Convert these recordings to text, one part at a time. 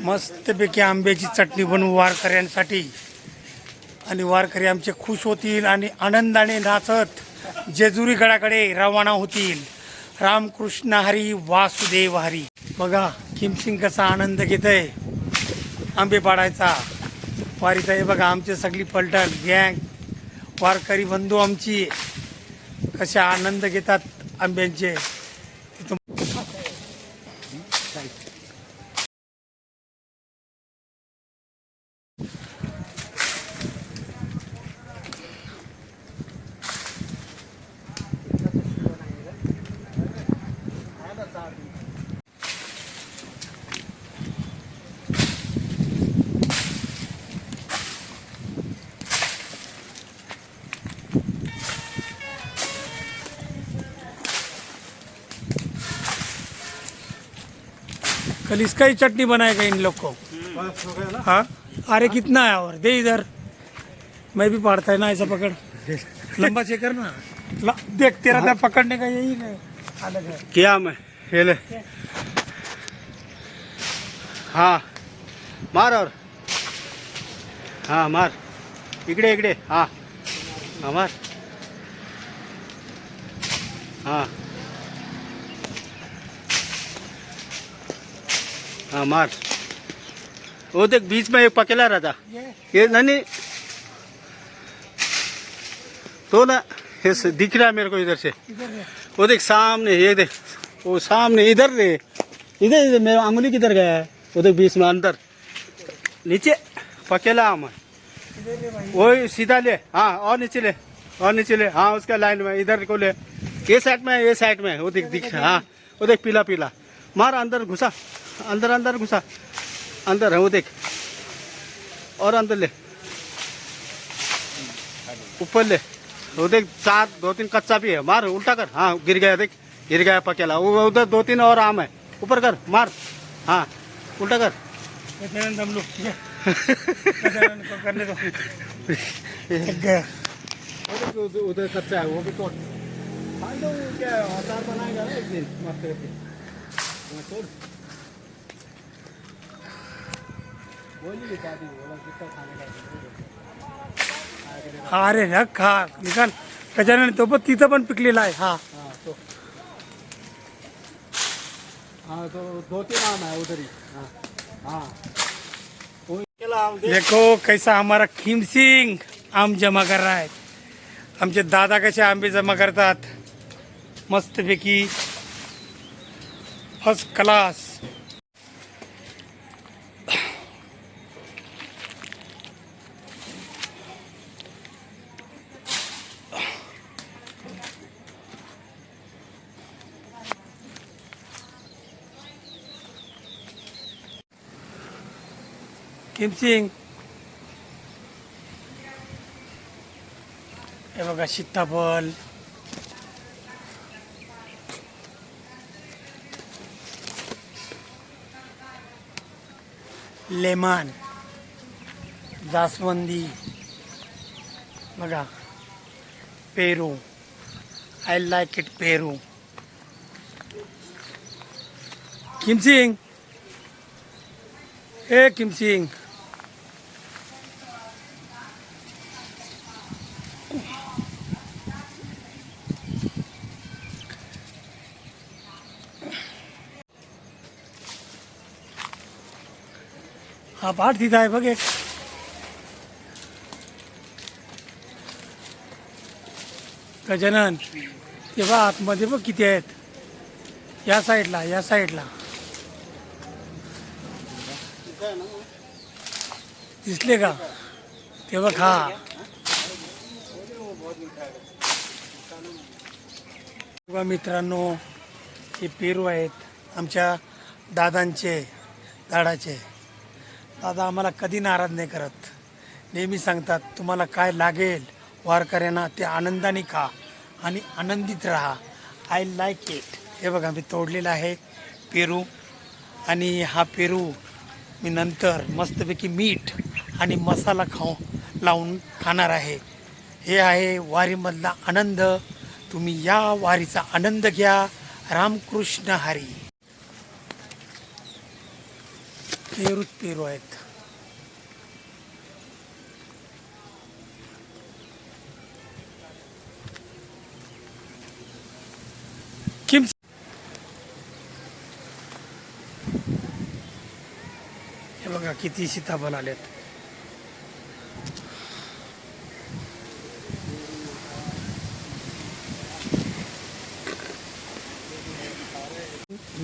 मस्तपैकी आंब्याची चटणी बनवू वारकऱ्यांसाठी. आणि वारकरी आमचे खुश होतील आणि आनंदाने नाचत जेजुरी गडाकडे रवाना होतील. रामकृष्ण हरी वासुदेव हरी. बघा किमसिंग कसा आनंद घेत आहे आंबे पाडायचा. वारीचा हे बघा आमचे सगळी पलटण गँग वारकरी बंधू आमची. कसे आनंद घेतात आंब्यांचे. कल इसका ही चटनी बनाएगा इन लोग को। हाँ? अरे कितना है और? दे इधर। मैं भी पढ़ता है ना ऐसा पकड़। लंबा से कर ना देख, तेरा दर पकड़ने का यही है। है। किया मैं? हे ले। हा। मार और। हा, मार। इकडे इकडे। हा। हा, मार। हा। हा मार। वो देख बीच में एक पकेला रहता। ये। ये नहीं तो ना ये दिख रहा है मेरे को इधर से। वो देख सामने ये देख। वो सामने इधर रे। इधर इधर मेरा अंगुली किधर गया है? वो देख बीच में अंदर। नीचे पकेला आम वो सीधा ले। हाँ और नीचे ले। और नीचे ले। हाँ उसका लाइन में इधर को ले। ये साइड में ये साइड में वो देख दिख हाँ वो देख पीला पीला। मार अंदर घुसा। अंदर अंदर घुसा। अंदर है वो देख। और अंदर ले। ऊपर ले। वो देख चार दो तीन कच्चा भी है। मार उल्टा कर। हाँ गिर गया देख। गिर गया पकेला। वो उधर दो तीन और आम है। ऊपर कर मार। हाँ उल्टा कर। करने दो उधर कच्चा है वो भी तोड़ क्या बनाएगा ना एक दिन मस्त करके हा अरे ना खा. निकाल गजानन तो पण तिथं पण पिकलेला आहे. हा. तो हाँ तो दो तीन आम है उधर ही हाँ हाँ देखो कैसा हमारा खीम सिंग आम जमा कर रहा है। आमचे दादा कसे आंबे जमा करतात मस्तपैकी फर्स्ट क्लास खीम सिंग हे बघा सीताफल लेमन जास्वंदी बघा पेरू आय लाईक इट पेरू किमसिंग हे किमसिंग हा पाठ तिथं आहे बघ एक. गजानन ते बघ आतमध्ये बघ किती आहेत. या साईडला या साईडला. दिसले का? ते बघ हा. बघा मित्रांनो हे पेरू आहेत आमच्या दादांचे झाडाचे दादा आम्हाला कधी नाराज नाही करत. नेहमी सांगतात तुम्हाला काय लागेल वारकऱ्यांना ते आनंदाने खा आणि आनंदित राहा. आय लाईक इट हे बघा मी तोडलेलं आहे पेरू आणि हा पेरू मी नंतर मस्तपैकी मीठ आणि मसाला खाऊ लावून खाणार आहे. हे आहे वारीमधला आनंद. तुम्ही या वारीचा आनंद घ्या. रामकृष्ण हरी. पेरूच पेरू आहेत. किम हे बघा किती सीताफळ आलेत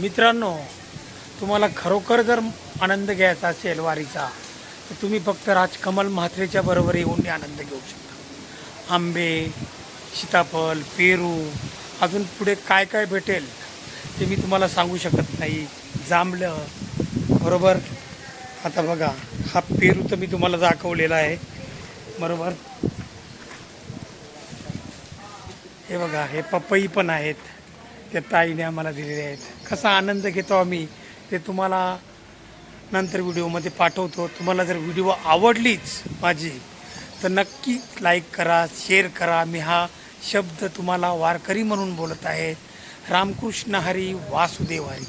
मित्रांनो तुम्हाला खरोखर जर आनंद घ्यायचा असेल वारीचा तर तुम्ही फक्त राजकमल म्हात्रेच्या बरोबर येऊन आनंद घेऊ शकता. आंबे सीताफळ पेरू अजून पुढे काय काय भेटेल ते मी तुम्हाला सांगू शकत नाही. जांभलं बरोबर? आता बघा हा पेरू तर मी तुम्हाला दाखवलेला आहे. बरोबर? हे बघा हे पपई पण आहेत. त्या ताईने आम्हाला दिलेले आहेत. कसा आनंद घेतो आम्ही ते तुम्हाला नंतर व्हिडिओमध्ये पाठवतो. तुम्हाला जर व्हिडिओ आवडलीच माझी तर नक्की लाईक करा शेअर करा. मी हा शब्द तुम्हाला वारकरी म्हणून बोलत आहे. रामकृष्ण हरी वासुदेव हरी